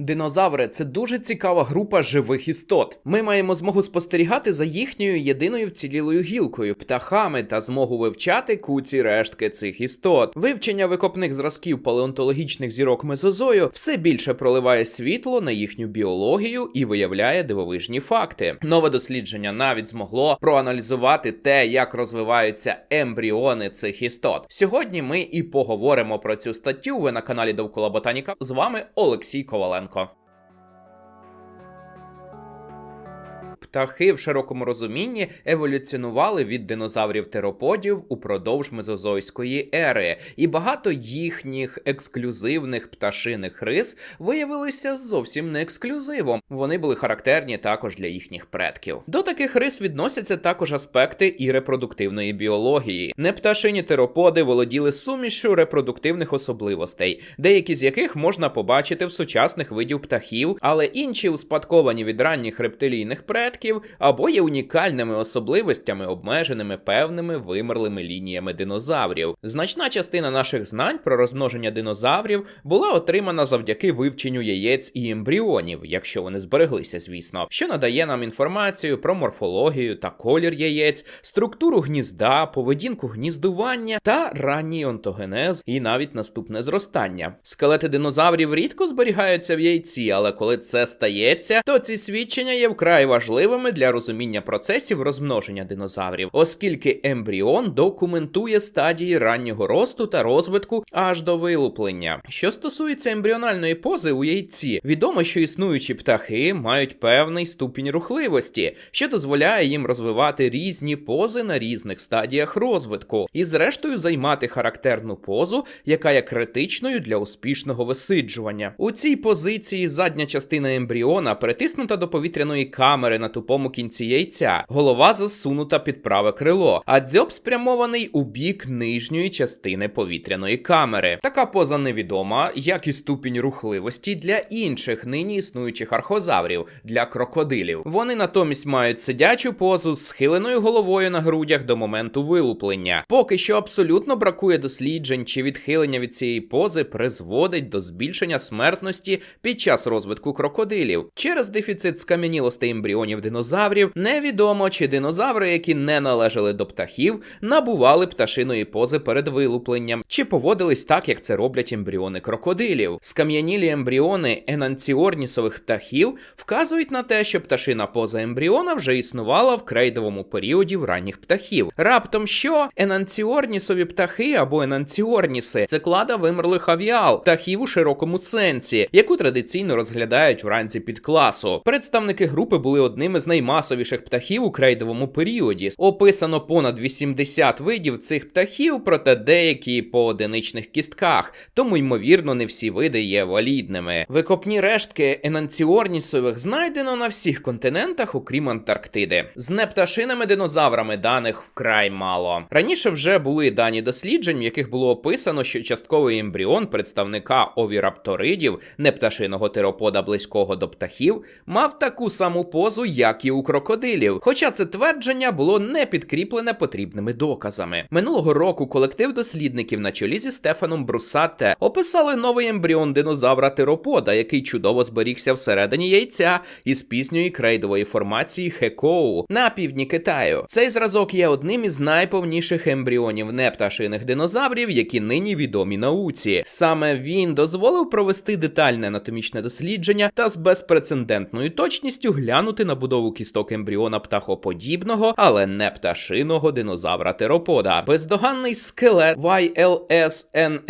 Динозаври це дуже цікава група живих істот. Ми маємо змогу спостерігати за їхньою єдиною вцілілою гілкою, птахами та змогу вивчати куці рештки цих істот. Вивчення викопних зразків палеонтологічних зірок мезозою все більше проливає світло на їхню біологію і виявляє дивовижні факти. Нове дослідження навіть змогло проаналізувати те, як розвиваються ембріони цих істот. Сьогодні ми і поговоримо про цю статтю. Ви на каналі Довкола Ботаніка. З вами Олексій Коваленко. Siemanko. Птахи в широкому розумінні еволюціонували від динозаврів тероподів упродовж мезозойської ери, і багато їхніх ексклюзивних пташиних рис виявилися зовсім не ексклюзивом. Вони були характерні також для їхніх предків. До таких рис відносяться також аспекти і репродуктивної біології. Непташині тероподи володіли сумішю репродуктивних особливостей, деякі з яких можна побачити в сучасних видів птахів, але інші успадковані від ранніх рептилійних предків або є унікальними особливостями, обмеженими певними вимерлими лініями динозаврів. Значна частина наших знань про розмноження динозаврів була отримана завдяки вивченню яєць і ембріонів, якщо вони збереглися, звісно, що надає нам інформацію про морфологію та колір яєць, структуру гнізда, поведінку гніздування та ранній онтогенез і навіть наступне зростання. Скелети динозаврів рідко зберігаються в яйці, але коли це стається, то ці свідчення є вкрай важливими для розуміння процесів розмноження динозаврів, оскільки ембріон документує стадії раннього росту та розвитку аж до вилуплення. Що стосується ембріональної пози у яйці, відомо, що існуючі птахи мають певний ступінь рухливості, що дозволяє їм розвивати різні пози на різних стадіях розвитку, і зрештою займати характерну позу, яка є критичною для успішного висиджування. У цій позиції задня частина ембріона притиснута до повітряної камери на тупому кінці яйця, голова засунута під праве крило, а дзьоб спрямований у бік нижньої частини повітряної камери. Така поза невідома, як і ступінь рухливості для інших нині існуючих архозаврів, для крокодилів. Вони натомість мають сидячу позу з схиленою головою на грудях до моменту вилуплення. Поки що абсолютно бракує досліджень, чи відхилення від цієї пози призводить до збільшення смертності під час розвитку крокодилів. Через дефіцит скам'янілостей ембріонів динозаврів невідомо, чи динозаври, які не належали до птахів, набували пташиної пози перед вилупленням, чи поводились так, як це роблять ембріони крокодилів. Скам'янілі ембріони енанціорнісових птахів вказують на те, що пташина поза ембріона вже існувала в крейдовому періоді в ранніх птахів. Раптом що енанціорнісові птахи або енанціорніси це клада вимерлих авіал, птахів у широкому сенсі, яку традиційно розглядають в ранці підкласу. Представники групи були одними з наймасовіших птахів у крейдовому періоді. Описано понад 80 видів цих птахів, проте деякі по одиничних кістках, тому ймовірно не всі види є валідними. Викопні рештки енанціорнісових знайдено на всіх континентах, окрім Антарктиди. З непташинами динозаврами даних вкрай мало. Раніше вже були дані досліджень, в яких було описано, що частковий ембріон представника овірапторидів, непташиного теропода близького до птахів, мав таку саму позу, як і у крокодилів. Хоча це твердження було не підкріплене потрібними доказами. Минулого року колектив дослідників на чолі зі Стефаном Брусатте описали новий ембріон динозавра теропода, який чудово зберігся всередині яйця із пізньої крейдової формації Хекоу на півдні Китаю. Цей зразок є одним із найповніших ембріонів непташиних динозаврів, які нині відомі науці. Саме він дозволив провести детальне анатомічне дослідження та з безпрецедентною точністю глянути на будову кісток ембріона птахоподібного, але не пташиного динозавра теропода. Бездоганний скелет YLSNHM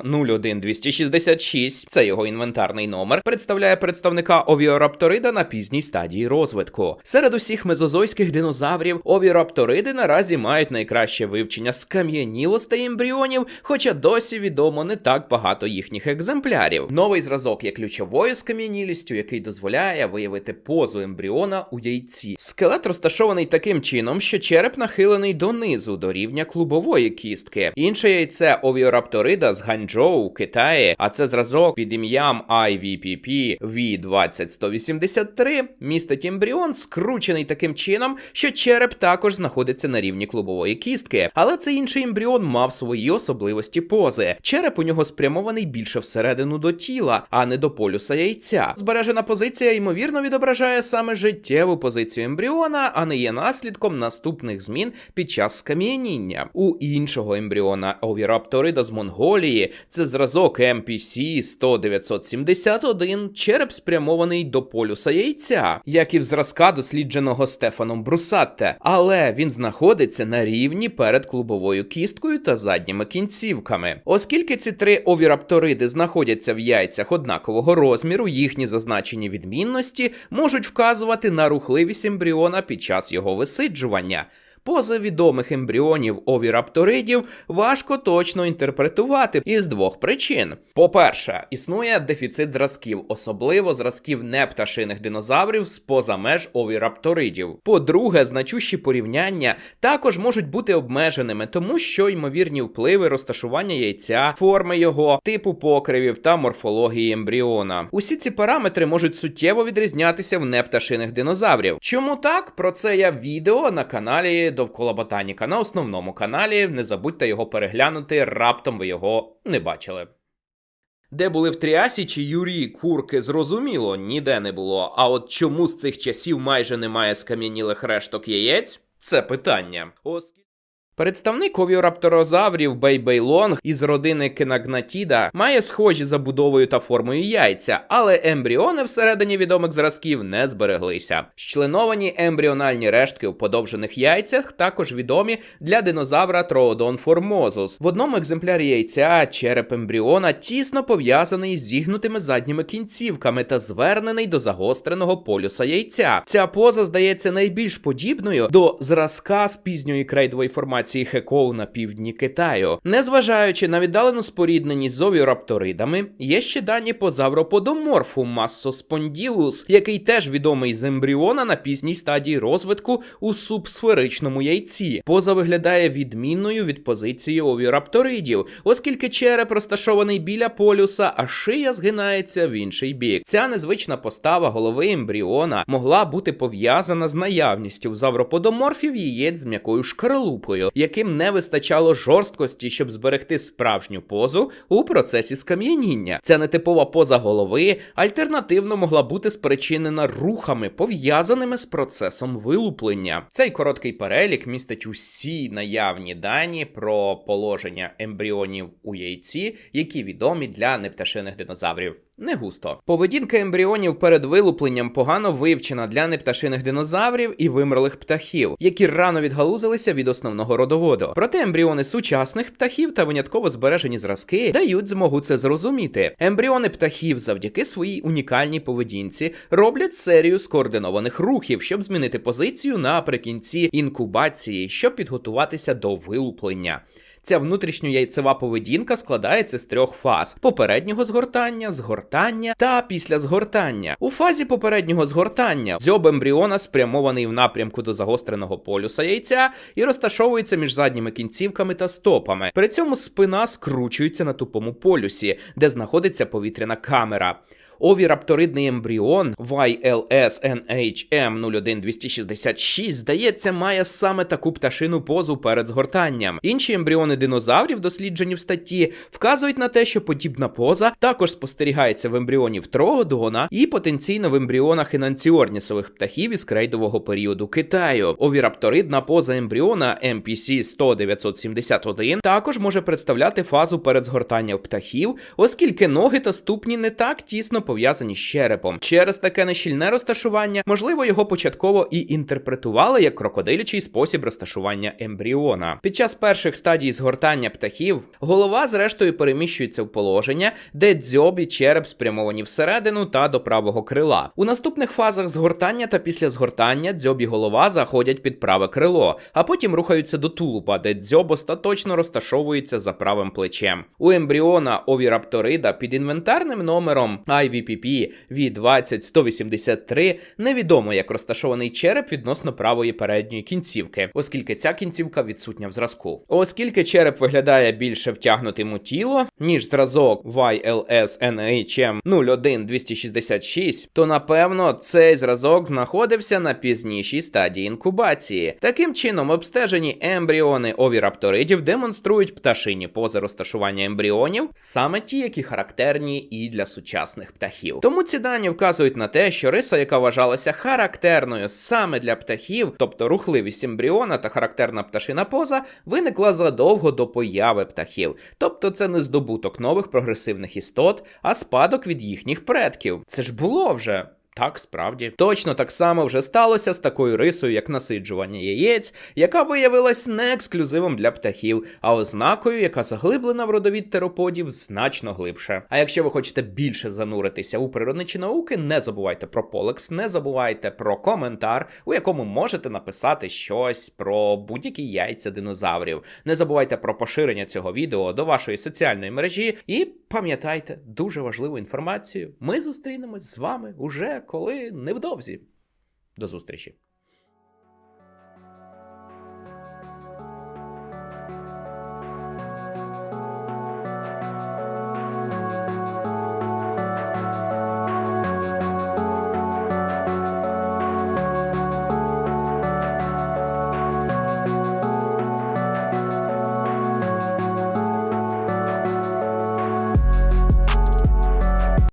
01266, це його інвентарний номер, представляє представника овіорапторида на пізній стадії розвитку. Серед усіх мезозойських динозаврів овірапториди наразі мають найкраще вивчення скам'янілостей ембріонів, хоча досі відомо не так багато їхніх екземплярів. Новий зразок є ключовою скам'янілістю, який дозволяє виявити позу ембріону ембріона у яйці. Скелет розташований таким чином, що череп нахилений донизу до рівня клубової кістки. Інше яйце овіорапторида з Ганчжоу Китаї, а це зразок під ім'ям IVPP V20183, містить ембріон, скручений таким чином, що череп також знаходиться на рівні клубової кістки. Але цей інший ембріон мав свої особливості пози. Череп у нього спрямований більше всередину до тіла, а не до полюса яйця. Збережена позиція ймовірно відображає саме життєву позицію ембріона, а не є наслідком наступних змін під час скам'яніння. У іншого ембріона овірапторида з Монголії це зразок MPC 10971, череп спрямований до полюса яйця, як і в зразка дослідженого Стефаном Брусатте, але він знаходиться на рівні перед клубовою кісткою та задніми кінцівками. Оскільки ці три овірапториди знаходяться в яйцях однакового розміру, їхні зазначені відмінності можуть вказувати на рухливість ембріона під час його висиджування. Пози відомих ембріонів овірапторидів важко точно інтерпретувати із двох причин. По-перше, існує дефіцит зразків, особливо зразків непташиних динозаврів з поза меж овірапторидів. По-друге, значущі порівняння також можуть бути обмеженими, тому що ймовірні впливи розташування яйця, форми його, типу покривів та морфології ембріона. Усі ці параметри можуть суттєво відрізнятися в непташиних динозаврів. Чому так? Про це я відео на каналі довкола Ботаніка на основному каналі. Не забудьте його переглянути, раптом ви його не бачили. Де були в Тріасі чи Юрі курки, зрозуміло, ніде не було. А от чому з цих часів майже немає скам'янілих решток яєць? Це питання. Представник овіорапторозаврів Бейбейлонг із родини Кенагнатіда має схожі забудовою та формою яйця, але ембріони всередині відомих зразків не збереглися. Щленовані ембріональні рештки в подовжених яйцях також відомі для динозавра Троодон формозус. В одному екземплярі яйця череп ембріона тісно пов'язаний з зігнутими задніми кінцівками та звернений до загостреного полюса яйця. Ця поза здається найбільш подібною до зразка з пізньої крейдової формації Хекоу на півдні Китаю. Незважаючи на віддалену спорідненість з овірапторидами, є ще дані по завроподоморфу массоспонділус, який теж відомий з ембріона на пізній стадії розвитку у субсферичному яйці. Поза виглядає відмінною від позиції овірапторидів, оскільки череп розташований біля полюса, а шия згинається в інший бік. Ця незвична постава голови ембріона могла бути пов'язана з наявністю в завроподоморфів яєць з м'якою шкаралупою, яким не вистачало жорсткості, щоб зберегти справжню позу у процесі скам'яніння. Ця нетипова поза голови альтернативно могла бути спричинена рухами, пов'язаними з процесом вилуплення. Цей короткий перелік містить усі наявні дані про положення ембріонів у яйці, які відомі для непташиних динозаврів. Не густо. Поведінка ембріонів перед вилупленням погано вивчена для непташиних динозаврів і вимерлих птахів, які рано відгалузилися від основного родоводу. Проте ембріони сучасних птахів та винятково збережені зразки дають змогу це зрозуміти. Ембріони птахів завдяки своїй унікальній поведінці роблять серію скоординованих рухів, щоб змінити позицію наприкінці інкубації, щоб підготуватися до вилуплення. Ця внутрішньояйцева поведінка складається з трьох фаз: попереднього згортання, згортання та після згортання. У фазі попереднього згортання дзьоб ембріона спрямований в напрямку до загостреного полюса яйця і розташовується між задніми кінцівками та стопами. При цьому спина скручується на тупому полюсі, де знаходиться повітряна камера. Овірапторидний ембріон YLS-NHM01266, здається, має саме таку пташину позу перед згортанням. Інші ембріони динозаврів, досліджені в статті, вказують на те, що подібна поза також спостерігається в ембріонів трогодона і потенційно в ембріонах інанціорнісових птахів із крейдового періоду Китаю. Овірапторидна поза ембріона MPC 10971 також може представляти фазу перед згортанням птахів, оскільки ноги та ступні не так тісно пов'язані з черепом. Через таке нещільне розташування, можливо, його початково і інтерпретували як крокодилячий спосіб розташування ембріона. Під час перших стадій згортання птахів голова, зрештою, переміщується в положення, де дзьоб і череп спрямовані всередину та до правого крила. У наступних фазах згортання та після згортання дзьоб і голова заходять під праве крило, а потім рухаються до тулуба, де дзьоб остаточно розташовується за правим плечем. У ембріона овірапторида під інвентарним номером IV VPP V20183 невідомо, як розташований череп відносно правої передньої кінцівки, оскільки ця кінцівка відсутня в зразку. Оскільки череп виглядає більше втягнутим у тіло, ніж зразок YLS NHM 01266, то напевно цей зразок знаходився на пізнішій стадії інкубації. Таким чином, обстежені ембріони овірапторидів демонструють пташині пози розташування ембріонів, саме ті, які характерні і для сучасних птахів. Тому ці дані вказують на те, що риса, яка вважалася характерною саме для птахів, тобто рухливість ембріона та характерна пташина поза, виникла задовго до появи птахів. Тобто це не здобуток нових прогресивних істот, а спадок від їхніх предків. Це ж було вже. Так, справді. Точно так само вже сталося з такою рисою, як насиджування яєць, яка виявилась не ексклюзивом для птахів, а ознакою, яка заглиблена в родовід тероподів значно глибше. А якщо ви хочете більше зануритися у природничі науки, не забувайте про полекс, не забувайте про коментар, у якому можете написати щось про будь-які яйця динозаврів. Не забувайте про поширення цього відео до вашої соціальної мережі і пам'ятайте дуже важливу інформацію. Ми зустрінемось з вами уже коли невдовзі. До зустрічі!